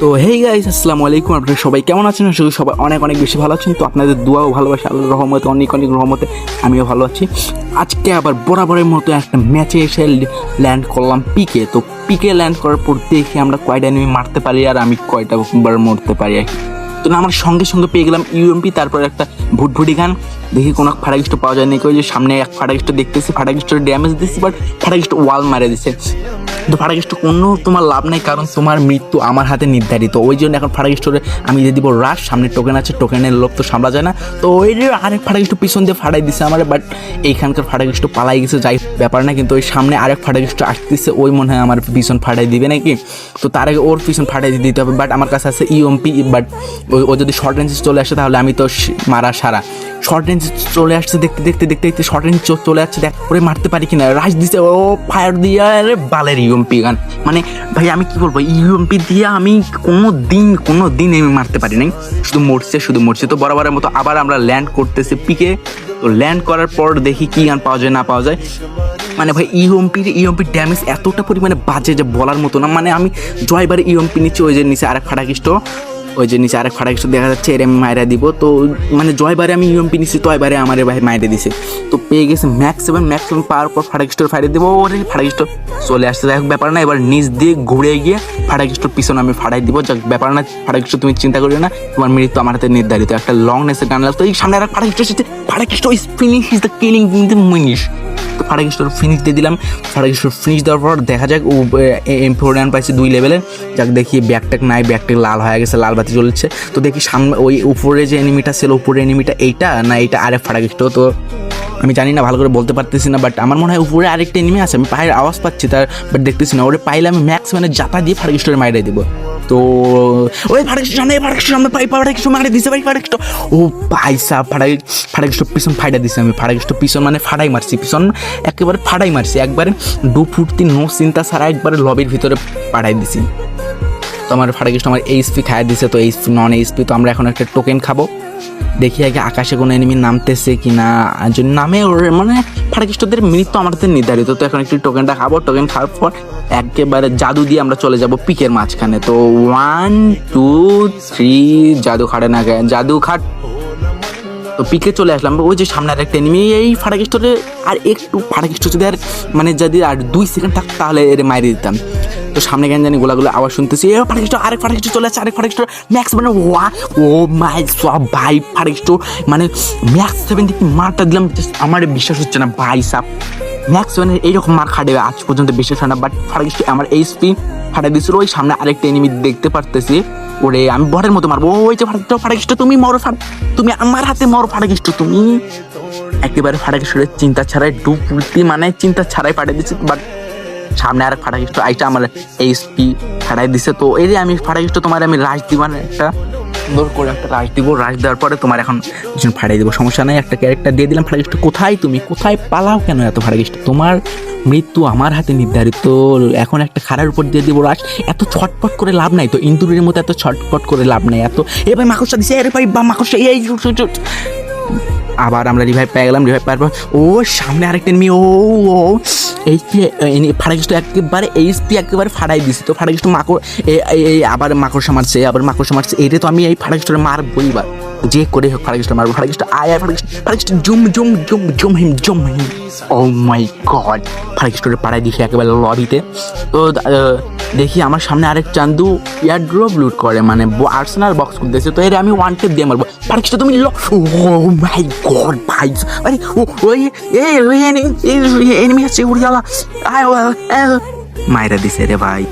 তো hey guys আসসালামু আলাইকুম। আপনারা সবাই কেমন আছেন? করি সবাই অনেক অনেক বেশি ভালো আছেন। তো আপনাদের দোয়া ও ভালোবাসা, আল্লাহর রহমতে, অনেক অনেক রহমতে আমিও ভালো আছি। আজকে আবার বরাবরের মতো একটা ম্যাচে এসে ল্যান্ড করলাম পিকে তো পিকে ল্যান্ড করার পর দেখি আমরা কয়টা এনিমি মারতে পারি আর আমি কয়টা বার মরতে পারি আর তো না, আমার সঙ্গে সঙ্গে পেয়ে গেলাম ইউএমপি তারপর একটা ভুটভুটি গান। দেখি কোনো ফাটাকিষ্ট পাওয়া যায় নাকি? ওই যে সামনে এক ফাটাকিষ্ট দেখতেছি ফাটাকিস্টের ড্যামেজ দিচ্ছি বাট ফাটাকিষ্ট ওয়াল মারে দিছে। তো ফাটাকিষ্ট কোনো তোমার লাভ নেই, কারণ তোমার মৃত্যু আমার হাতে নির্ধারিত। ওই জন্য এখন ফাটাকিস্টরে আমি দিয়ে দিব রাশ সামনে টোকেন আছে টোকেনের লোক তো সামলা যায় না। তো ওই আরেক ফাটাকিষ্ট পিছন দিয়ে ফাটাই দিছে আমার বাট এইখানকার ফাটাকিষ্ট পালাই গেছে, যাই ব্যাপার না, কিন্তু ওই সামনে আরেক ফাটাকিষ্ট আসতেছে, ওই মনে হয় আমার পিছন ফাটাই দিবে নাকি? তো তার আগে ওর পিছন দিয়ে দিতে হবে বাট আমার কাছে আছে ইউএমপি বাট ও যদি শর্ট রেঞ্জে চলে আসে, তাহলে আমি তো মারা সারা। শর্ট রেঞ্জ চলে আসছে, দেখতে দেখতে দেখতে দেখতে শর্ট রেঞ্জ চলে আসছে, দেখ ওরে মারতে পারি কিনা? রাশ দিছে, ও ফায়ার দিয়ে, আরে বালের ইউএমপি গান। মানে ভাই, আমি কি বলব? ইউএমপি দিয়ে আমি কোনো দিন কোনো দিন আমি মারতে পারি নাই। শুধু মরছে শুধু মরছে। তো বরাবরের মতো আবার আমরা ল্যান্ড করতেছি পিকে তো ল্যান্ড করার পর দেখি কি গান পাওয়া যায়, না পাওয়া যায়। মানে ভাই ইউএমপির ইউএমপির ড্যামেজ এতটা পরিমাণে বাজে যে বলার মতো না। মানে আমি জয়বার ইউএমপি নিচে ওই যে নিচে আরেক ফাটাকিষ্ট ওই যে নিচে আরেক ফাটাকিষ্ট দেখা যাচ্ছে, এর আমি মায়েরা দিব। তো মানে জয়বারে আমি ইউএমপি নিচ্ছি তো এবারে আমার ভাই মায়েরা দিছে। তো পেয়ে গেছে ম্যাক্স সেভেন ম্যাক্স সেভেন পাওয়ার পর ফাটাকিস্টোর ফাইটে দেবো। ওরে ফাটাকিস্ট চলে আসছে যাই হোক ব্যাপার না, এবার নিচ দিয়ে ঘুরে গিয়ে ফাটাকিস্টোর পিছনে আমি ফাটাই দিব। যাক ব্যাপার না ফাটাকিস্ট তুমি চিন্তা করিও না, তোমার মৃত্যু আমার হাতে নির্ধারিত। একটা লং নেসের গান লাগতো। এই সামনে আর ফাটাকিস্ট এসেছে। Fatakeshto is finish is the killing in the minish তো ফাটাকিস্টোর ফিনিশ দিয়ে দিলাম। ফাটাকিস্টোর ফিনিশ দেওয়ার পর দেখা যাক, ও এম ফোর পাইছে দুই লেভেলের যাক, দেখি ব্যাকটেক নাই ব্যাকটেক লাল হয়ে গেছে, লাল বাতি জ্বলছে। তো দেখি সামনে ওই উপরে যে এনিমিটা ছিল, উপরে এনিমিটা এইটা না এইটা আরেক ফাটাকিস্ট তো আমি জানি না, ভালো করে বলতে পারতেছি না বাট আমার মনে হয় উপরে আরেকটা এনিমি আছে। আমি পায়ের আওয়াজ পাচ্ছি তার বাট দেখতেছি না। ওরে পাইলে আমি ম্যাক্স মানে জাতা দিয়ে ফাটাকিস্টোরে মাইরে দিব। তো, ওই ফাটাকিস্ট সামনে ফাটাকিস্ট সামনে পাই ফাটাকিস্ট মারে দিছে, ভাই ফাটাকিস্ট ও ভাই সাহ ফাটাই ফাটাকিস্ট পিছন ফাইটা দিছে আমি ফাটাকিস্ট পিছন মানে ফাটাই মারছি, পিছন একেবারে ফাটাই মারছি, একবারে দু ফুটতি নো চিন্তা ছাড়া একবারে লবির ভিতরে পাঠাই দিছি। তো আমার ফাটাকিস্ট আমার এইচপি খাইয়ে দিছে, তো এইচপি নন এইচপি তো আমরা এখন একটা টোকেন খাব। দেখি আগে আকাশে কোনো এনিমি নামতেছে কি না যদি নামে ওর মানে ফাটাকিস্টদের মৃত্যু আমাদের নির্ধারিত। তো এখন একটি টোকেনটা খাব টোকেন খাওয়ার পর একেবারে জাদু দিয়ে আমরা চলে যাব পিকের মাঝখানে। তো ওয়ান টু থ্রি জাদু খাটে না জাদু খাট। তো পিকে চলে আসলাম। ওই যে সামনে আরেকটা এনিমি এই ফাটাকিস্টরে আর একটু ফাটাকিস্ট যদি আর মানে যদি আর দুই সেকেন্ড থাকতো তাহলে এর মারিয়ে দিতাম। তো সামনে কেন জানি গোলাগুলো আবার শুনতেছি। এ ফাটাকিস্ট আরেক ফাটাকিস্ট চলে আসছে, আরেক ফাটাকিস্ট ম্যাক্স মানে ওয়া, ও মাই সব ভাই ফাটাকিস্ট মানে ম্যাক্স সেভেন দিকে মারটা দিলাম আমার বিশ্বাস হচ্ছে না, ভাই সাপ ম্যাক্স মানে এইরকম মার খাটে আজ পর্যন্ত বিশ্বাস হয় না বাট ফাটাকিস্ট আমার এইচপি ফাটাই দিয়েছিল ওই সামনে আরেকটা এনিমি দেখতে পারতেছি। ওরে, আমি বরের মতো মারবো। ওই যে ফাটাকিস্ট ফাটাকিস্ট তুমি মরো ফাট তুমি আমার হাতে মরো ফাটাকিস্ট তুমি। একেবারে ফাটাকিস্টের চিন্তা ছাড়াই ডুবতি মানে চিন্তা ছাড়াই ফাটাই দিচ্ছে বাট সামনে আর ফাটাকিস্ট আইটা আমার এইচপি ফাটাই দিছে তো এই আমি ফাটাকিস্ট তোমার আমি রাশ দিব মানে একটা সুন্দর করে একটা রাশ দিব রাশ দেওয়ার পরে তোমার এখন কিছু ফাটাই দিব সমস্যা নাই একটা ক্যারেক্টার দিয়ে দিলাম ফাটাকিস্ট কোথায় তুমি কোথায় পালাও কেন এত ফাটাকিস্ট তোমার মৃত্যু আমার হাতে নির্ধারিত এখন একটা খারার উপর দিয়ে দিব রাশ এত ছটপট করে লাভ নাই তো ইন্দুরের মতো এত ছটপট করে লাভ নাই এত এ ভাই মাকড়সা দিছে আরে ভাই বা মাকড়সা এই আবার আমরা রিভাইভ পেয়ে গেলাম রিভাইভ পাওয়ার পর, ও, সামনে আরেকটা এনিমি ও ও, এই ফাটাকিষ্ট একেবারে এইচপি একেবারে ফাড়াই দিছি। তো ফাটাকিষ্ট মাকড় এই আবার মাকড়সা মারছে আবার মাকড়সা মারছে এইটা তো আমি এই ফাটাকিস্টরে মারবই বা, যে করে হোক ফাটাকিষ্ট মারবো। ফাটাকিষ্ট আয় আয় Fatakeshto Fatakeshto zoom zoom zoom zoom him zoom him. Oh my god ফাটাকিস্টরে পাড়াই দিছি একেবারে লবিতে তো দেখি আমার সামনে আরেক চান্দু ইয়ার ড্রপ লুট করে মানে আর্সেনাল বক্স খুলতেছে তো এর আমি ওয়ান টেপ দিয়ে মারবো ফাটাকিষ্ট তুমি ল ও মাই গড ভাই আরে ওই এনিমি আছে উড়িয়ালা আয় মাইরা দিছে রে ভাই